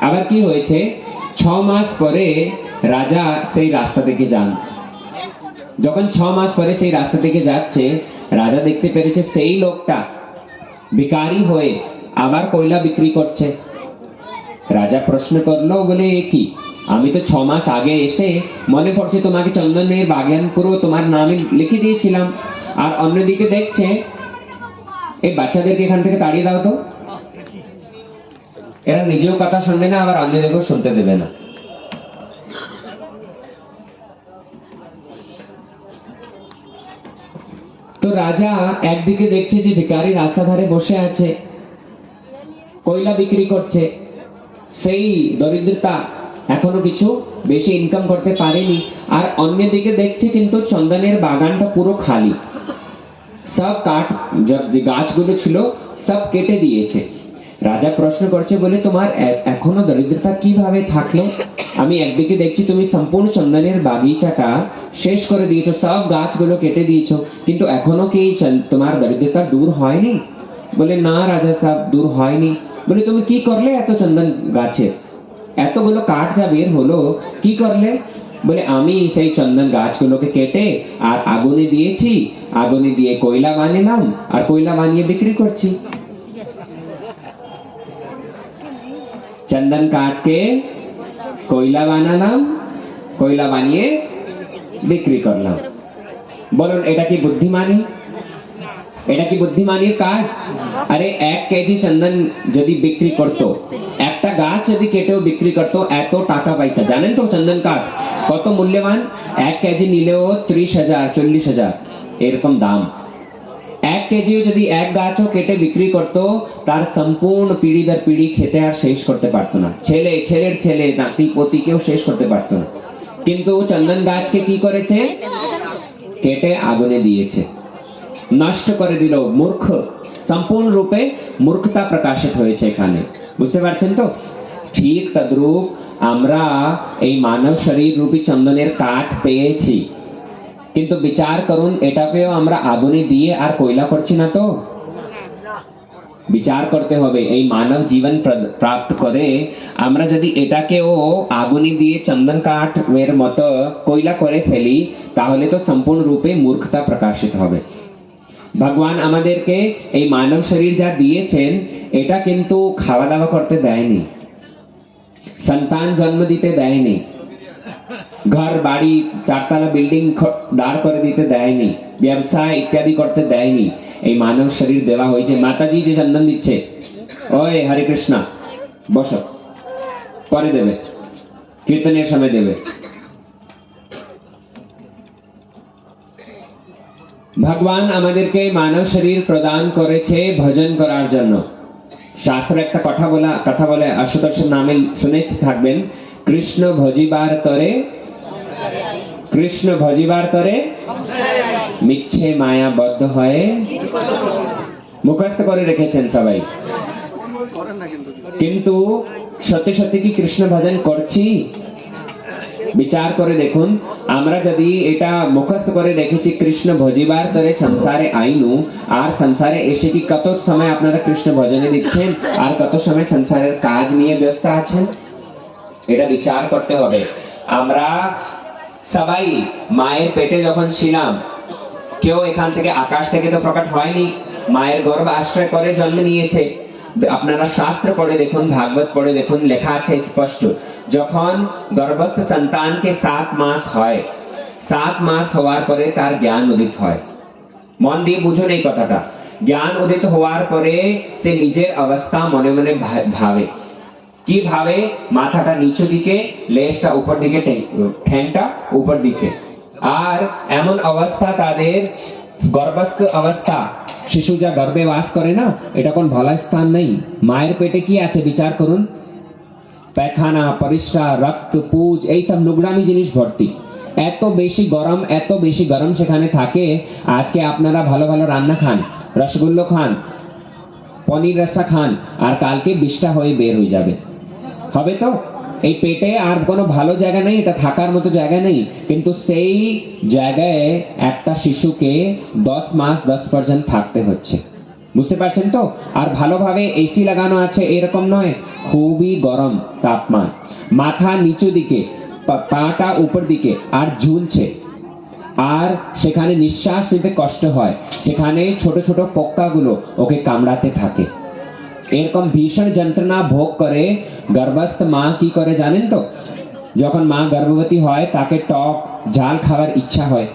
আবার কি হয়েছে? ছ মাস পরে রাজা সেই রাস্তা থেকে যান। যখন ছ মাস পরে সেই রাস্তা থেকে যাচ্ছে, রাজা দেখতে পেরেছে সেই লোকটা ভিকারি হয়ে আবার কয়লা বিক্রি করছে। রাজা প্রশ্ন করল, বলে, "এ কি? আমি তো ছ মাস আগে এসে মনে পড়ছে তোমাকে চন্দনের বাগান পুরো তোমার নামে লিখে দিয়েছিলাম। আর অন্যদিকে দেখছে, এই বাচ্চাদেরকে এখান থেকে তাড়িয়ে দাও তো। এরা নিজেও কথা শুনবে না, আবার অন্যদেরকেও শুনতে দেবে না। তো রাজা একদিকে দেখছে যে ভিকারি রাস্তা ধারে বসে আছে, কয়লা বিক্রি করছে, সেই দরিদ্রতা এখনও কিছু বেশি ইনকাম করতে পারেনি, আর অন্যদিকে দেখছে কিন্তু চন্দনের বাগানটা পুরো খালি। সব কাঠ গাছগুলো ছিল, সব কেটে দিয়েছে। রাজা প্রশ্ন করছে বলে তোমার এখনও দরিদ্রতা কীভাবে থাকল? আমি একদিকে দেখছি তুমি সম্পূর্ণ চন্দনের বাগিচাটা শেষ করে দিয়েছ, সব গাছগুলো কেটে দিয়েছ, কিন্তু এখনও কি তোমার দরিদ্রতা দূর হয়নি? বলে, না রাজা সাহেব, দূর হয়নি। বলে, তুমি কি করলে এত চন্দন গাছের এতগুলো কাঠ যা বের হলো, কি করলে? বলে, আমি সেই চন্দন গাছগুলোকে কেটে আর আগুনে দিয়েছি। আগুনে দিয়ে কয়লা বানালাম, আর কয়লা বানিয়ে বিক্রি করছি। চন্দন কাটকে কয়লা বানালাম কয়লা বানিয়ে বিক্রি করলাম বলুন এটা কি বুদ্ধিমানী এটা কি বুদ্ধিমানের কাজ আরে এক কেজি চন্দন যদি বিক্রি করতো একটা গাছ যদি কেটেও বিক্রি করতো এত টাকা পয়সা জানেন তো চন্দন কাঠ কত মূল্যবান এক কেজি নিলেও ত্রিশ হাজার চল্লিশ হাজার এরকম দাম এক কেজিও যদি এক গাছও কেটে বিক্রি করতো, তার সম্পূর্ণ পিড়ি দর পিড়ি খেতে আর শেষ করতে পারতো না। ছেলে, ছেলের ছেলে, নাতি, পতি কেউ শেষ করতে পারতো না। কিন্তু চন্দন গাছকে কি করেছে? কেটে আগুনে দিয়েছে। নষ্ট করে দিল মূর্খ। সম্পূর্ণ রূপে মূর্খতা প্রকাশিত হয়েছে এখানে। বুঝতে পারছেন তো? ঠিক তদ্রূপ আমরা এই মানব শরীর রূপী চন্দনের কাঠ পেয়েছি। কিন্তু বিচার করুন, এটাকেও আমরা আগুনে দিয়ে আর কয়লা করছি না তো? বিচার করতে হবে, এই মানব জীবন প্রাপ্ত করে। আমরা যদি এটাকেও আগুনে দিয়ে চন্দন কাঠ এর মতো কয়লা করে ফেলি, তাহলে তো সম্পূর্ণ রূপে মূর্খতা প্রকাশিত হবে। ভগবান আমাদেরকে এই মানব শরীর যা দিয়েছেন, এটা কিন্তু খাওয়া দাওয়া করতে দেয়নি, সন্তান জন্ম দিতে দেয়নি। ঘর, বাড়ি, চারতলা বিল্ডিং দাঁড় করে দিতে দেয়নি, ব্যবসায় ইত্যাদি করতে দেয়নি। এই মানব শরীর দেওয়া হয়েছে। মাতাজি যে চন্দন দিচ্ছে, ওই হরে কৃষ্ণা, বসো। পরে দেবে। কীর্তনের সময় দেবে। ভগবান আমাদেরকে মানব শরীর প্রদান করেছে ভজন করার জন্য। শাস্ত্র একটা কথা বলা কথা বলে আশুতোষ নামে শুনেছি থাকবেন, কৃষ্ণ ভজিবার তরে কৃষ্ণ ভজিবার তরে মিচ্ছে মায়া বদ্ধ হয়ে মুখস্থ করে রেখেছেন সবাই। কিন্তু সত্যি সত্যি কি কৃষ্ণ ভজন করছি? বিচার করে দেখুন, আমরা যদি এটা মুখস্থ করে রেখেছি কৃষ্ণ ভজিবার তরে সংসারে আইনু, আর সংসারে এসে কি কত সময় আপনারা কৃষ্ণ ভজনে দিচ্ছেন, আর কত সময় সংসারের কাজ নিয়ে ব্যস্ত আছেন? এটা বিচার করতে হবে। আমরা সবাই মায়ের পেটে যখন ছিলাম, কেউ এখান থেকে আকাশ থেকে তো প্রকট হয়নি, মায়ের গর্ভ আশ্রয় করে জন্ম নিয়েছে। আপনারা শাস্ত্র পড়ে দেখুন, ভাগবত পড়ে দেখুন, লেখা আছে স্পষ্ট। যখন গর্ভস্থ সন্তানকে সাত মাস হয়, সাত মাস হওয়ার পরে তার জ্ঞান উদিত হয়। মন দিয়ে বুঝুন এই কথাটা। জ্ঞান উদিত হওয়ার পরে সে নিজের অবস্থা মনে মনে ভাবে। কি ভাবে মাথাটা নিচু দিকে, লেজটা উপর দিকে ঠ্যাংটা উপর দিকে। আর এমন অবস্থা তাদের গর্ভস্থ অবস্থা। শিশু যা গর্ভে বাস করে না, এটা কোন ভালো স্থান নেই। মায়ের পেটে কি আছে বিচার করুন? পায়খানা পরিষ্কার, রক্ত, পুজ এই সব নোংরামি জিনিস ভর্তি। এত বেশি গরম, এত বেশি গরম সেখানে থাকে, আজকে আপনারা ভালো ভালো রান্না খান, রসগোল্লা খান, পনির রসা খান, আর কালকে বিষটা হয়ে বের হয়ে যাবে। হবে তো? এই পেটে আর কোনো ভালো জায়গা নেই, এটা থাকার মতো জায়গা নেই। কিন্তু সেই জায়গায় একটা শিশুকে দশ মাস, দশ পর্যন্ত থাকতে হচ্ছে। বুঝতে পারছেন তো? আর ভালোভাবে এসি লাগানো আছে, এরকম নয়। খুবই গরম তাপমান। মাথা নিচু দিকে পাটা উপর দিকে, আর ঝুলছে। আর সেখানে নিঃশ্বাস নিতে কষ্ট হয়। সেখানে ছোট ছোট পোকাগুলো ওকে কামড়াতে থাকে। এরকম ভীষণ যন্ত্রণা ভোগ করে গর্ভস্থ মা কি করে জানেন তো? যখন মা গর্ভবতী হয়, তাকে টক, ঝাল খাওয়ার ইচ্ছা হয়।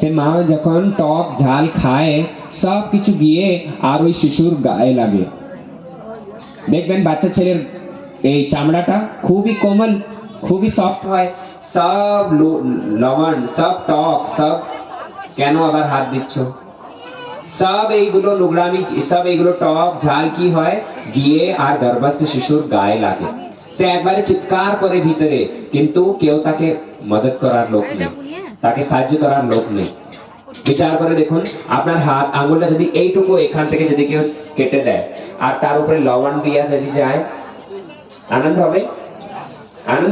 সে মা যখন টক, ঝাল খায় সব কিছু গিয়ে আর ওই শিশুর গায়ে লাগে। দেখবেন বাচ্চা ছেলের এই চামড়াটা খুবই কোমল, খুবই সফট হয়। সব লবণ, সব টক, সব। কেন আবার হাত দিচ্ছ? সব এইগুলো নোংরামি, সব এইগুলো টক, ঝাল কি হয়? গিয়ে আর গর্ভস্থ শিশুর গায়ে লাগে। সে একবারে চিৎকার করে ভিতরে, কিন্তু কেউ তাকে মদত করার লোক নেই। তাকে সাহায্য করার লোক নেই। বিচার করে দেখুন, আপনার হাত আঙুলটা যদি এইটুকু এখান থেকে যদি কেউ কেটে দেয়, আর তার উপরে লবণ দিয়া যদি যায়, আনন্দ হবে?